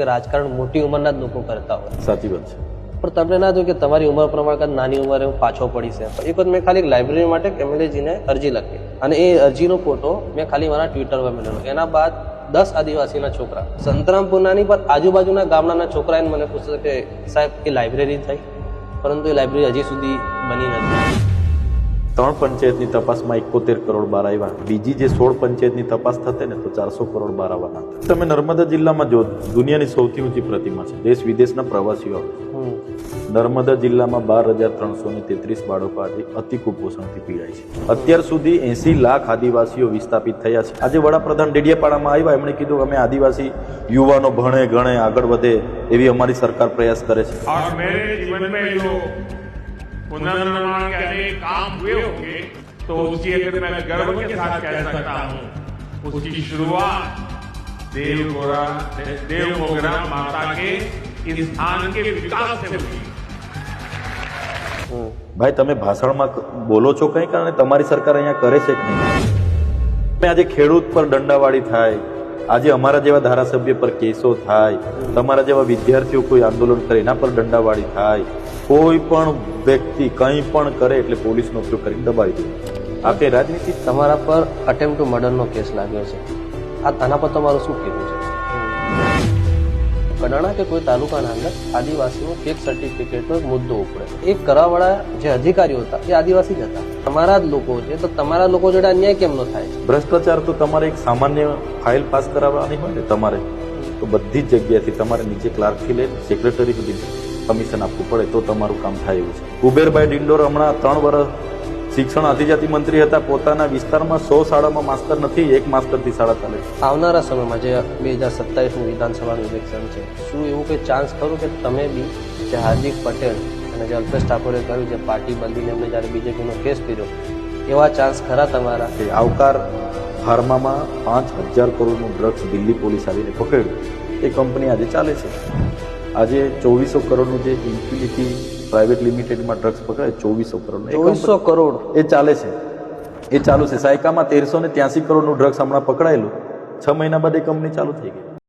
કે રાજકારણ મોટી ઉંમરના જ લોકો કરતા હોય. સાચી વાત છે. પણ તમને ના થયું કે તમારી ઉંમર પ્રમાણે કદાચ નાની ઉંમરે હું પાછો પડી છે? એક વખત મેં ખાલી લાઇબ્રેરી માટે એમએલએજીને અરજી લખી. અને એ અરજીનો ફોટો મેં ખાલી મારા ટ્વિટર પર મેળવેલો. એના બાદ દસ આદિવાસીના છોકરા. સંતરામપુરનાની પણ આજુબાજુના ગામડાના છોકરાએ મને પૂછ્યું કે સાહેબ એ લાઇબ્રેરી થઈ? પરંતુ એ લાઇબ્રેરી હજી સુધી બની નથી. ત્રણ પંચાયતની તપાસમાં એકોતેર કરોડ બાર આવ્યા. બીજી જે સોળ પંચાયતની તપાસ થશે ને તો ચારસો કરોડ બાર આવવાના તમે નર્મદા જિલ્લામાં જો દુનિયાની સૌથી ઊંચી પ્રતિમા છે. દેશ વિદેશના પ્રવાસીઓ. નર્મદા જિલ્લામાં બાર હજાર ત્રણસો ને તેત્રીસ બાળકો આજે અતિ કુપોષણથી પીડાય છે. અત્યાર સુધી એસી લાખ આદિવાસીઓ વિસ્થાપિત થયા છે. આજે વડાપ્રધાન ડેડિયાપાડામાં આવ્યા એમણે કીધું અમે આદિવાસી યુવાનો ભણે ગણે આગળ વધે એવી અમારી સરકાર પ્રયાસ કરે છે. और मेरे जीवन में जो पुनर्निर्माण के अनेक काम हुए होंगे तो उसकी अगर मैं गर्व के साथ कह सकता हूँ उसकी शुरुआत देव गोरा देव मोगरा माता के इस स्थान के विकास से हुई હમ. ભાઈ તમે ભાષણમાં બોલો છો કંઈ કારણ તમારી સરકાર અહીંયા કરે છે કે નહીં તમે આજે ખેડૂત પર દંડાવાળી થાય આજે અમારા જેવા ધારાસભ્ય પર કેસો થાય, તમારા જેવા વિદ્યાર્થીઓ કોઈ આંદોલન કરે, એના પર દંડાવાળી થાય, કોઈ પણ વ્યક્તિ કંઈ પણ કરે એટલે પોલીસનો ઉપયોગ કરીને દબાવી દે. આપણે રાજનીતિ તમારા પર અટેમ્પ ટુ મર્ડરનો કેસ લાગ્યો છે. આ આના પર તમારું શું કહેવું છે? કડાણા કે કોઈ તાલુકાના અંદર આદિવાસીનો એક સર્ટિફિકેટનો મુદ્દો ઉપડે એ કરાવાળા જે અધિકારીઓ હતા, એ આદિવાસી જ હતા. તમારા જ લોકો છે, તો તમારા લોકો જોડે અન્યાય કેમ નો થાય? ભ્રષ્ટાચાર તો તમારે એક સામાન્ય ફાઇલ પાસ કરાવવાની હોય ને તમારે, તો બધી જ જગ્યાએથી તમારે નીચે ક્લાર્કથી લઈને સેક્રેટરી સુધી કમિશન આપવું પડે, તો તમારું કામ થાય એવું છે. કુબેરભાઈ ડિંડોર હમણાં ત્રણ વર્ષ શિક્ષણ આદિજાતિ મંત્રી હતા. પોતાના વિસ્તારમાં સો શાળામાં માસ્તર નથી એક માસ્તરથી શાળા ચાલે છે. આવનારા સમયમાં જે બે હજાર સત્તાવીસનું વિધાનસભાનું ઇલેક્શન છે શું એવું કોઈ ચાન્સ ખરું કે તમે બી જે હાર્દિક પટેલ અને જે અલ્પેશ ઠાકોરે કહ્યું જે પાર્ટી બંધીને એમને જ્યારે બીજેપીનો કેસ કર્યો એવા ચાન્સ ખરા તમારા? આવકાર ફાર્મામાં પાંચ હજાર કરોડનું ડ્રગ્સ દિલ્હી પોલીસ આવીને પકડ્યું. એ કંપની આજે ચાલે છે. આજે ચોવીસો કરોડનું જે ઇન્ફિનિટી પ્રાઇવેટ લિમિટેડમાં ડ્રગ્સ પકડાય ચોવીસો કરોડ ચોવીસો કરોડ. એ ચાલે છે. એ ચાલુ છે. સાયકામાં તેરસો ને ત્યાસી કરોડનું ડ્રગ્સ હમણાં પકડાયેલું. છ મહિના બાદ એ કંપની ચાલુ થઈ ગઈ.